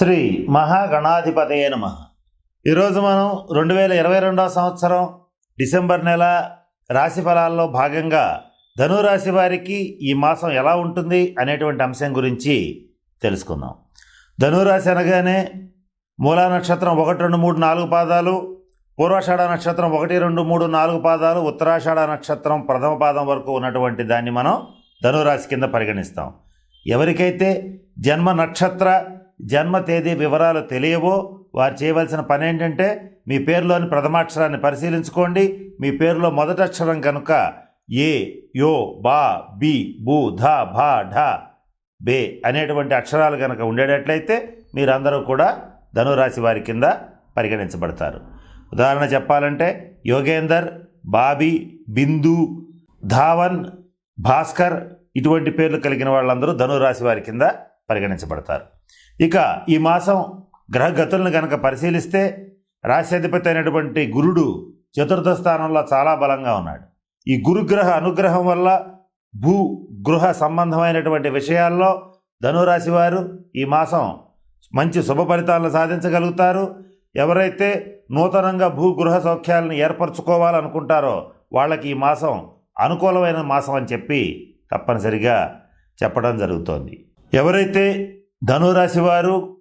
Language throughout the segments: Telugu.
శ్రీ మహాగణాధిపతయ నమ. ఈరోజు మనం రెండు వేల ఇరవై రెండవ సంవత్సరం డిసెంబర్ నెల రాశి ఫలాల్లో భాగంగా ధనురాశి వారికి ఈ మాసం ఎలా ఉంటుంది అనేటువంటి అంశం గురించి తెలుసుకుందాం. ధనురాశి అనగానే మూలా నక్షత్రం ఒకటి రెండు మూడు నాలుగు పాదాలు పూర్వాషాఢ నక్షత్రం ఒకటి రెండు మూడు నాలుగు పాదాలు ఉత్తరాషాఢ నక్షత్రం ప్రథమ పాదం వరకు ఉన్నటువంటి దాన్ని మనం ధనురాశి కింద పరిగణిస్తాం. ఎవరికైతే జన్మ నక్షత్ర జన్మ తేదీ వివరాలు తెలియవో వారు చేయవలసిన పని ఏంటంటే మీ పేరులోని ప్రథమాక్షరాన్ని పరిశీలించుకోండి. మీ పేరులో మొదటి అక్షరం కనుక ఏ యో బా బి బూ ధ భా ఢ బే అనేటువంటి అక్షరాలు కనుక ఉండేటట్లయితే మీరందరూ కూడా ధనురాశి వారి కింద పరిగణించబడతారు. ఉదాహరణ చెప్పాలంటే యోగేందర్ బాబీ బిందు ధావన్ భాస్కర్ ఇటువంటి పేర్లు కలిగిన వాళ్ళందరూ ధనురాశి వారి కింద పరిగణించబడతారు. ఇక ఈ మాసం గ్రహగతులను కనుక పరిశీలిస్తే రాశ్యాధిపతి అయినటువంటి గురుడు చతుర్థ స్థానంలో చాలా బలంగా ఉన్నాడు. ఈ గురుగ్రహ అనుగ్రహం వల్ల భూ గృహ సంబంధమైనటువంటి విషయాల్లో ధనురాశి వారు ఈ మాసం మంచి శుభ ఫలితాలను సాధించగలుగుతారు. ఎవరైతే నూతనంగా భూ గృహ సౌఖ్యాలను ఏర్పరచుకోవాలనుకుంటారో వాళ్ళకి ఈ మాసం అనుకూలమైన మాసం అని చెప్పి తప్పనిసరిగా చెప్పడం జరుగుతోంది. ఎవరైతే ధనురాశి వారు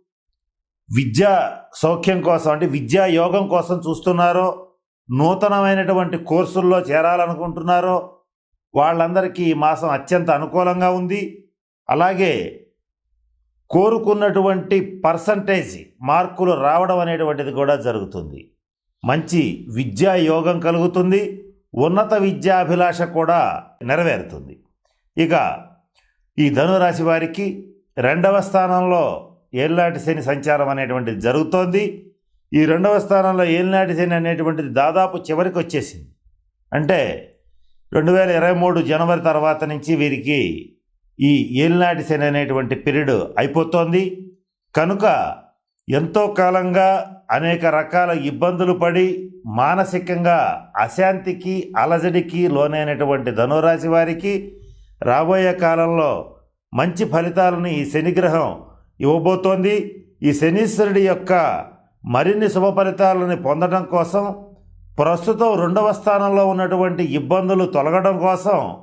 విద్యా సౌఖ్యం కోసం అంటే విద్యా యోగం కోసం చూస్తున్నారో నూతనమైనటువంటి కోర్సుల్లో చేరాలనుకుంటున్నారో వాళ్ళందరికీ ఈ మాసం అత్యంత అనుకూలంగా ఉంది. అలాగే కోరుకున్నటువంటి పర్సంటేజ్ మార్కులు రావడం అనేటువంటిది కూడా జరుగుతుంది. మంచి విద్యా యోగం కలుగుతుంది. ఉన్నత విద్యాభిలాష కూడా నెరవేరుతుంది. ఇక ఈ ధనురాశి వారికి రెండవ స్థానంలో ఏళ్ళనాటి శని సంచారం అనేటువంటిది జరుగుతోంది. ఈ రెండవ స్థానంలో ఏళ్ళనాటి శని అనేటువంటిది దాదాపు చివరికి వచ్చేసింది. అంటే రెండు వేల ఇరవై మూడు జనవరి తర్వాత నుంచి వీరికి ఈ ఏలినాటి శని అనేటువంటి పీరియడ్ అయిపోతోంది. కనుక ఎంతో కాలంగా అనేక రకాల ఇబ్బందులు పడి మానసికంగా అశాంతికి అలజడికి లోనైనటువంటి ధనురాశి వారికి రాబోయే కాలంలో మంచి ఫలితాలను ఈ శనిగ్రహం ఇవ్వబోతోంది. ఈ శనీశ్వరుడి యొక్క మరిన్ని శుభ ఫలితాలను పొందడం కోసం ప్రస్తుతం రెండవ స్థానంలో ఉన్నటువంటి ఇబ్బందులు తొలగడం కోసం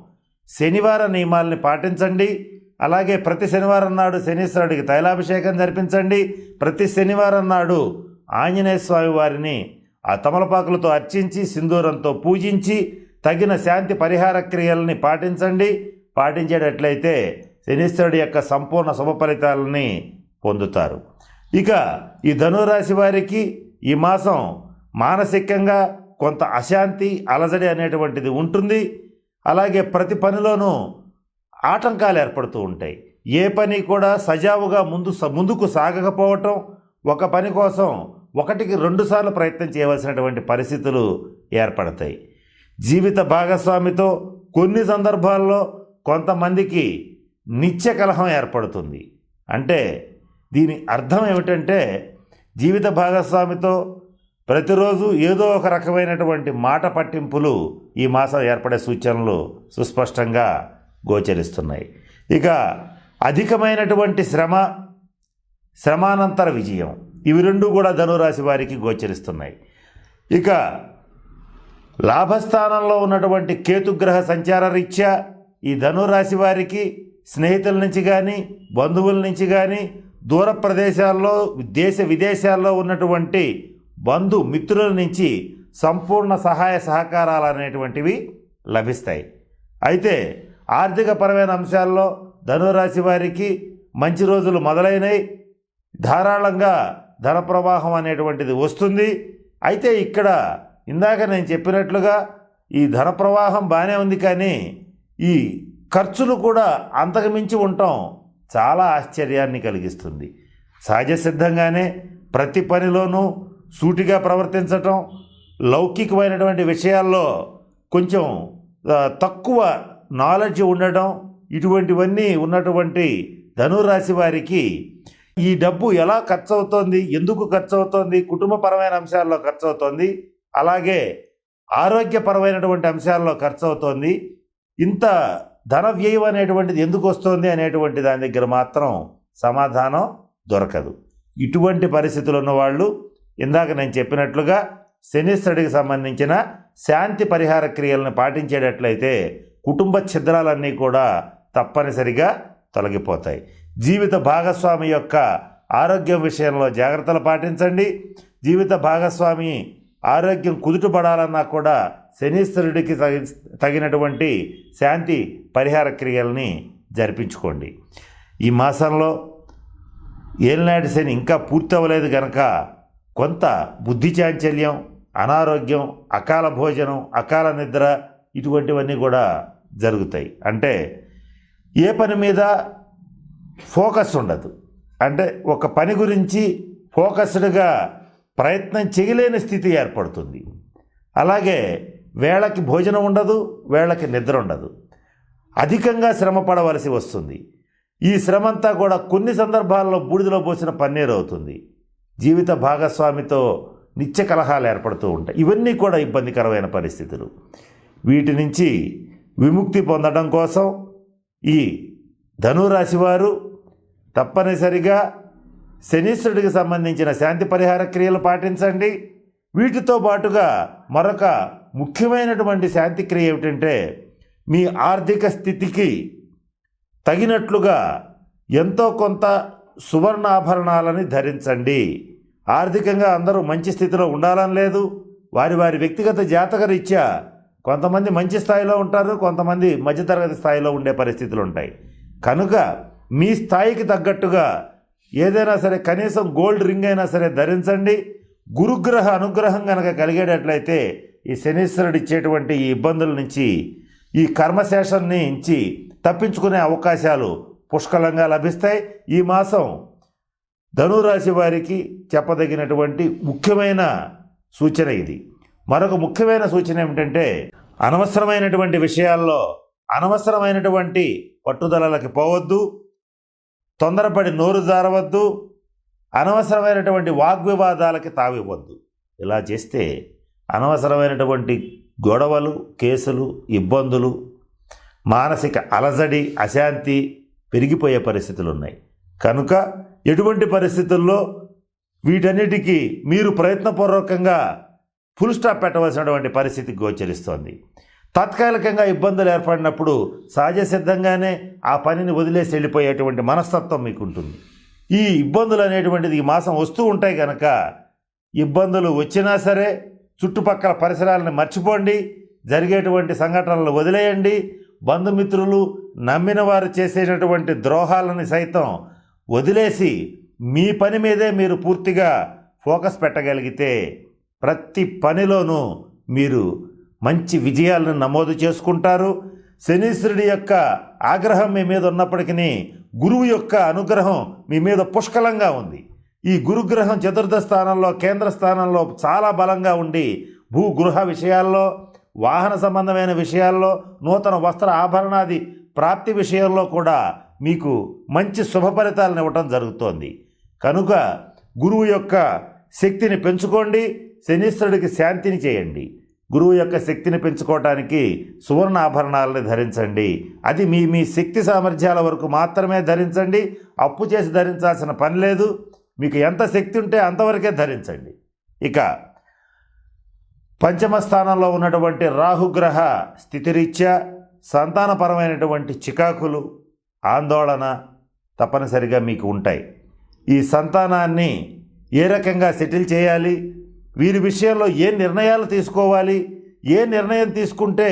శనివార నియమాల్ని పాటించండి. అలాగే ప్రతి శనివారం నాడు శనీశ్వరుడికి తైలాభిషేకం జరిపించండి. ప్రతి శనివారం నాడు ఆంజనేయ స్వామి వారిని ఆ తమలపాకులతో అర్చించి సింధూరంతో పూజించి తగిన శాంతి పరిహార క్రియల్ని పాటించండి. పాటించేటట్లయితే శనీశ్వరుడి యొక్క సంపూర్ణ శుభ ఫలితాలని పొందుతారు. ఇక ఈ ధనురాశి వారికి ఈ మాసం మానసికంగా కొంత అశాంతి అలజడి అనేటువంటిది ఉంటుంది. అలాగే ప్రతి పనిలోనూ ఆటంకాలు ఏర్పడుతూ ఉంటాయి. ఏ పని కూడా సజావుగా ముందు ముందుకు సాగకపోవటం ఒక పని కోసం ఒకటికి రెండుసార్లు ప్రయత్నం చేయవలసినటువంటి పరిస్థితులు ఏర్పడతాయి. జీవిత భాగస్వామితో కొన్ని సందర్భాల్లో కొంతమందికి నిత్య కలహం ఏర్పడుతుంది. అంటే దీని అర్థం ఏమిటంటే జీవిత భాగస్వామితో ప్రతిరోజు ఏదో ఒక రకమైనటువంటి మాట పట్టింపులు ఈ మాసం ఏర్పడే సూచనలు సుస్పష్టంగా గోచరిస్తున్నాయి. ఇక అధికమైనటువంటి శ్రమ శ్రమానంతర విజయం ఇవి రెండు కూడా ధనురాశి వారికి గోచరిస్తున్నాయి. ఇక లాభస్థానంలో ఉన్నటువంటి కేతుగ్రహ సంచార రీత్యా ఈ ధనురాశి వారికి స్నేహితుల నుంచి కానీ బంధువుల నుంచి కానీ దూర ప్రదేశాల్లో దేశ విదేశాల్లో ఉన్నటువంటి బంధు మిత్రుల నుంచి సంపూర్ణ సహాయ సహకారాలు అనేటువంటివి లభిస్తాయి. అయితే ఆర్థికపరమైన అంశాల్లో ధనురాశి వారికి మంచి రోజులు మొదలైనవి ధారాళంగా ధన ప్రవాహం అనేటువంటిది వస్తుంది. అయితే ఇక్కడ ఇందాక నేను చెప్పినట్లుగా ఈ ధన ప్రవాహం బాగానే ఉంది కానీ ఈ ఖర్చులు కూడా అంతకుమించి ఉండటం చాలా ఆశ్చర్యాన్ని కలిగిస్తుంది. సహజ సిద్ధంగానే ప్రతి పనిలోనూ సూటిగా ప్రవర్తించటం లౌకికమైనటువంటి విషయాల్లో కొంచెం తక్కువ నాలెడ్జ్ ఉండటం ఇటువంటివన్నీ ఉన్నటువంటి ధనురాశి వారికి ఈ డబ్బు ఎలా ఖర్చు అవుతోంది ఎందుకు ఖర్చు అవుతోంది కుటుంబపరమైన అంశాల్లో ఖర్చు అవుతోంది అలాగే ఆరోగ్యపరమైనటువంటి అంశాల్లో ఖర్చు అవుతోంది ఇంత ధన వ్యయం అనేటువంటిది ఎందుకు వస్తుంది అనేటువంటి దాని దగ్గర మాత్రం సమాధానం దొరకదు. ఇటువంటి పరిస్థితులు ఉన్నవాళ్ళు ఇందాక నేను చెప్పినట్లుగా శనిశ్వరుడికి సంబంధించిన శాంతి పరిహార క్రియలను పాటించేటట్లయితే కుటుంబ ఛిద్రాలన్నీ కూడా తప్పనిసరిగా తొలగిపోతాయి. జీవిత భాగస్వామి యొక్క ఆరోగ్యం విషయంలో జాగ్రత్తలు పాటించండి. జీవిత భాగస్వామి ఆరోగ్యం కుదుటపడాలన్నా కూడా శనీశ్వరుడికి తగి తగినటువంటి శాంతి పరిహార క్రియల్ని జరిపించుకోండి. ఈ మాసంలో ఏలినాటి శని ఇంకా పూర్తి అవ్వలేదు కనుక కొంత బుద్ధి చాంచల్యం అనారోగ్యం అకాల భోజనం అకాల నిద్ర ఇటువంటివన్నీ కూడా జరుగుతాయి. అంటే ఏ పని మీద ఫోకస్ ఉండదు. అంటే ఒక పని గురించి ఫోకస్డ్గా ప్రయత్నం చేయలేని స్థితి ఏర్పడుతుంది. అలాగే వేళకి భోజనం ఉండదు వేళకి నిద్ర ఉండదు. అధికంగా శ్రమ పడవలసి వస్తుంది. ఈ శ్రమంతా కూడా కొన్ని సందర్భాల్లో బూడిదలో పోసిన పన్నీరు అవుతుంది. జీవిత భాగస్వామితో నిత్య కలహాలు ఏర్పడుతూ ఉంటాయి. ఇవన్నీ కూడా ఇబ్బందికరమైన పరిస్థితులు. వీటి నుంచి విముక్తి పొందడం కోసం ఈ ధనురాశి వారు తప్పనిసరిగా శనీశ్వరుడికి సంబంధించిన శాంతి పరిహార క్రియలు పాటించండి. వీటితో పాటుగా మరొక ముఖ్యమైనటువంటి శాంతి క్రియ ఏమిటంటే మీ ఆర్థిక స్థితికి తగినట్లుగా ఎంతో కొంత సువర్ణాభరణాలని ధరించండి. ఆర్థికంగా అందరూ మంచి స్థితిలో ఉండాలని లేదు. వారి వారి వ్యక్తిగత జాతకరీత్యా కొంతమంది మంచి స్థాయిలో ఉంటారు కొంతమంది మధ్యతరగతి స్థాయిలో ఉండే పరిస్థితులు ఉంటాయి. కనుక మీ స్థాయికి తగ్గట్టుగా ఏదైనా సరే కనీసం గోల్డ్ రింగ్ అయినా సరే ధరించండి. గురుగ్రహ అనుగ్రహం కనుక కలిగేటట్లయితే ఈ శనీశ్వరుడు ఇచ్చేటువంటి ఈ ఇబ్బందుల నుంచి ఈ కర్మశేషం నుంచి తప్పించుకునే అవకాశాలు పుష్కలంగా లభిస్తాయి. ఈ మాసం ధనురాశి వారికి చెప్పదగినటువంటి ముఖ్యమైన సూచన ఇది. మరొక ముఖ్యమైన సూచన ఏమిటంటే అనవసరమైనటువంటి విషయాల్లో అనవసరమైనటువంటి పట్టుదలలకి పోవద్దు తొందరపడి నోరు జారవద్దు అనవసరమైనటువంటి వాగ్వివాదాలకి తావివ్వద్దు. ఇలా చేస్తే అనవసరమైనటువంటి గొడవలు కేసులు ఇబ్బందులు మానసిక అలజడి అశాంతి పెరిగిపోయే పరిస్థితులు ఉన్నాయి కనుక ఎటువంటి పరిస్థితుల్లో వీటన్నిటికీ మీరు ప్రయత్నపూర్వకంగా ఫుల్ స్టాప్ పెట్టవలసినటువంటి పరిస్థితి గోచరిస్తోంది. తాత్కాలికంగా ఇబ్బందులు ఏర్పడినప్పుడు సహజ సిద్ధంగానే ఆ పనిని వదిలేసి వెళ్ళిపోయేటువంటి మనస్తత్వం మీకు ఉంటుంది ఈ ఇబ్బందులు అనేటువంటిది ఈ మాసం వస్తూ ఉంటాయి కనుక ఇబ్బందులు వచ్చినా సరే చుట్టుపక్కల పరిసరాలను మర్చిపోండి జరిగేటువంటి సంఘటనలు వదిలేయండి. బంధుమిత్రులు నమ్మిన వారు చేసేటటువంటి ద్రోహాలని సైతం వదిలేసి మీ పని మీదే మీరు పూర్తిగా ఫోకస్ పెట్టగలిగితే ప్రతి పనిలోనూ మీరు మంచి విజయాలను నమోదు చేసుకుంటారు. శనీశ్వరుడి యొక్క ఆగ్రహం మీ మీద ఉన్నప్పటికీ గురువు యొక్క అనుగ్రహం మీ మీద పుష్కలంగా ఉంది. ఈ గురుగ్రహం చతుర్థ స్థానంలో కేంద్ర స్థానంలో చాలా బలంగా ఉండి భూగృహ విషయాల్లో వాహన సంబంధమైన విషయాల్లో నూతన వస్త్ర ఆభరణాది ప్రాప్తి విషయంలో కూడా మీకు మంచి శుభ ఫలితాలను ఇవ్వటం జరుగుతోంది. కనుక గురువు యొక్క శక్తిని పెంచుకోండి శనీశ్వరుడికి శాంతిని చేయండి. గురువు యొక్క శక్తిని పెంచుకోవటానికి సువర్ణ ఆభరణాలని ధరించండి. అది మీ మీ శక్తి సామర్థ్యాల వరకు మాత్రమే ధరించండి. అప్పు చేసి ధరించాల్సిన పని లేదు. మీకు ఎంత శక్తి ఉంటే అంతవరకే ధరించండి. ఇక పంచమ స్థానంలో ఉన్నటువంటి రాహుగ్రహ స్థితిరీత్యా సంతానపరమైనటువంటి చికాకులు ఆందోళన తప్పనిసరిగా మీకు ఉంటాయి. ఈ సంతానాన్ని ఏ రకంగా సెటిల్ చేయాలి? వీరి విషయంలో ఏ నిర్ణయాలు తీసుకోవాలి? ఏ నిర్ణయం తీసుకుంటే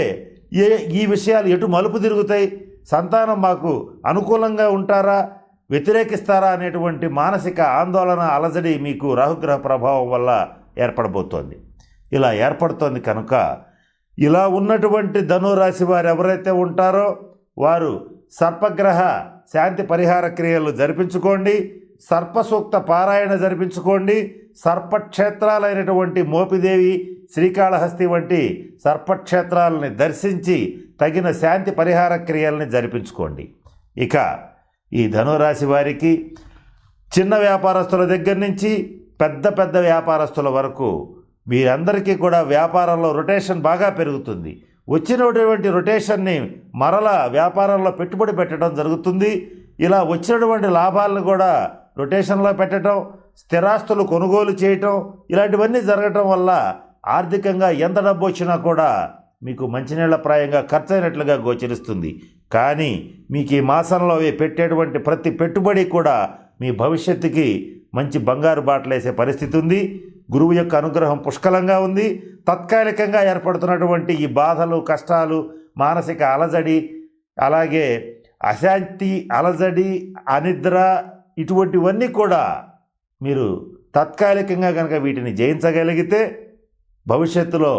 ఏ ఈ విషయాలు ఎటు మలుపు తిరుగుతాయి? సంతానం మాకు అనుకూలంగా ఉంటారా? వ్యతిరేకిస్తారా అనేటువంటి మానసిక ఆందోళన అలజడి మీకు రాహుగ్రహ ప్రభావం వల్ల ఏర్పడబోతోంది. ఇలా ఏర్పడుతోంది కనుక ఇలా ఉన్నటువంటి ధనురాశి వారు ఎవరైతే ఉంటారో వారు సర్పగ్రహ శాంతి పరిహార క్రియలు జరిపించుకోండి సర్పసూక్త పారాయణ జరిపించుకోండి సర్పక్షేత్రాలైనటువంటి మోపిదేవి శ్రీకాళహస్తి వంటి సర్పక్షేత్రాలని దర్శించి తగిన శాంతి పరిహార క్రియల్ని జరిపించుకోండి. ఇక ఈ ధనురాశి వారికి చిన్న వ్యాపారస్తుల దగ్గర నుంచి పెద్ద పెద్ద వ్యాపారస్తుల వరకు వీరందరికీ కూడా వ్యాపారంలో రొటేషన్ బాగా పెరుగుతుంది. వచ్చినటువంటి రొటేషన్ని మరలా వ్యాపారంలో పెట్టుబడి పెట్టడం జరుగుతుంది. ఇలా వచ్చినటువంటి లాభాలను కూడా రొటేషన్లో పెట్టడం స్థిరాస్తులు కొనుగోలు చేయటం ఇలాంటివన్నీ జరగటం వల్ల ఆర్థికంగా ఎంత డబ్బు వచ్చినా కూడా మీకు మంచినీళ్ళ ప్రాయంగా ఖర్చయినట్లుగా గోచరిస్తుంది. కానీ మీకు ఈ మాసంలో పెట్టేటువంటి ప్రతి పెట్టుబడి కూడా మీ భవిష్యత్తుకి మంచి బంగారు బాటలేసే పరిస్థితి ఉంది. గురువు యొక్క అనుగ్రహం పుష్కలంగా ఉంది. తాత్కాలికంగా ఏర్పడుతున్నటువంటి ఈ బాధలు కష్టాలు మానసిక అలజడి అలాగే అశాంతి అలజడి అనిద్ర ఇటువంటివన్నీ కూడా మీరు తాత్కాలికంగా కనుక వీటిని జయించగలిగితే భవిష్యత్తులో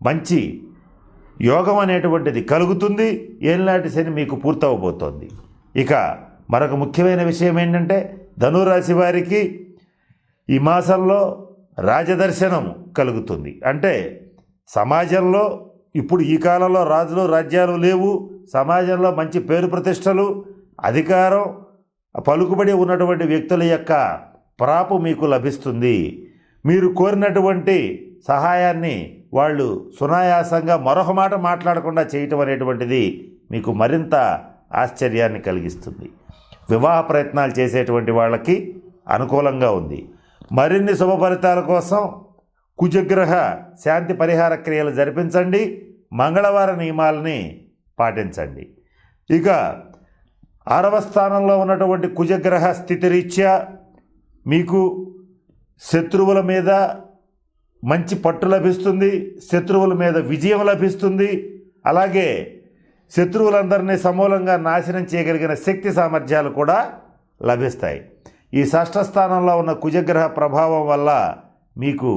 మంచి యోగం అనేటువంటిది కలుగుతుంది. ఏలినాటి శని మీకు పూర్తవబోతోంది. ఇక మరొక ముఖ్యమైన విషయం ఏంటంటే ధనురాశి వారికి ఈ మాసంలో రాజదర్శనం కలుగుతుంది. అంటే సమాజంలో ఇప్పుడు ఈ కాలంలో రాజులు రాజ్యాలు లేవు. సమాజంలో మంచి పేరు ప్రతిష్టలు అధికారం పలుకుబడి ఉన్నటువంటి వ్యక్తుల యొక్క ప్రాపు మీకు లభిస్తుంది. మీరు కోరినటువంటి సహాయాన్ని వాళ్ళు సునాయాసంగా మరొక మాట మాట్లాడకుండా చేయటం అనేటువంటిది మీకు మరింత ఆశ్చర్యాన్ని కలిగిస్తుంది. వివాహ ప్రయత్నాలు చేసేటువంటి వాళ్ళకి అనుకూలంగా ఉంది. మరిన్ని శుభ ఫలితాల కోసం కుజగ్రహ శాంతి పరిహార క్రియలు జరిపించండి. మంగళవార నియమాలని పాటించండి. ఇక ఆరవ స్థానంలో ఉన్నటువంటి కుజగ్రహ స్థితిరీత్యా మీకు శత్రువుల మీద మంచి పట్టు లభిస్తుంది శత్రువుల మీద విజయం లభిస్తుంది. అలాగే శత్రువులందరినీ సమూలంగా నాశనం చేయగలిగిన శక్తి సామర్థ్యాలు కూడా లభిస్తాయి. ఈ స్థానంలో ఉన్న కుజగ్రహ ప్రభావం వల్ల మీకు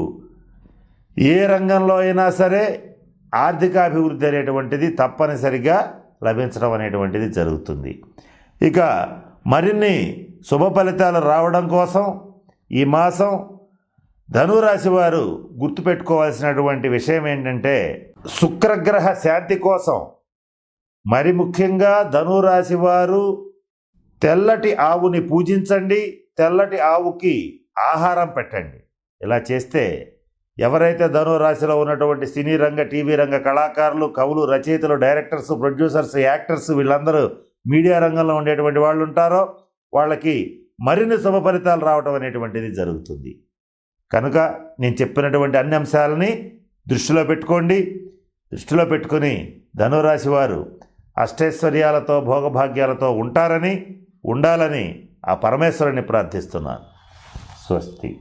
ఏ రంగంలో అయినా సరే ఆర్థికాభివృద్ధి అనేటువంటిది తప్పనిసరిగా లభించడం అనేటువంటిది జరుగుతుంది. ఇక మరిన్ని శుభ ఫలితాలు రావడం కోసం ఈ మాసం ధనురాశి వారు గుర్తుపెట్టుకోవాల్సినటువంటి విషయం ఏంటంటే శుక్రగ్రహ శాంతి కోసం మరి ముఖ్యంగా ధనురాశి వారు తెల్లటి ఆవుని పూజించండి తెల్లటి ఆవుకి ఆహారం పెట్టండి. ఇలా చేస్తే ఎవరైతే ధనురాశిలో ఉన్నటువంటి సినీ రంగ టీవీ రంగ కళాకారులు కవులు రచయితలు డైరెక్టర్స్ ప్రొడ్యూసర్స్ యాక్టర్స్ వీళ్ళందరూ మీడియా రంగంలో ఉండేటువంటి వాళ్ళు ఉంటారో వాళ్ళకి మరిన్ని శుభ ఫలితాలు రావడం అనేటువంటిది జరుగుతుంది. కనుక నేను చెప్పినటువంటి అన్ని అంశాలని దృష్టిలో పెట్టుకోండి. దృష్టిలో పెట్టుకొని ధనురాశి వారు అష్టైశ్వర్యాలతో భోగభాగ్యాలతో ఉంటారని ఉండాలని ఆ పరమేశ్వరుని ప్రార్థిస్తున్నాను. స్వస్తి.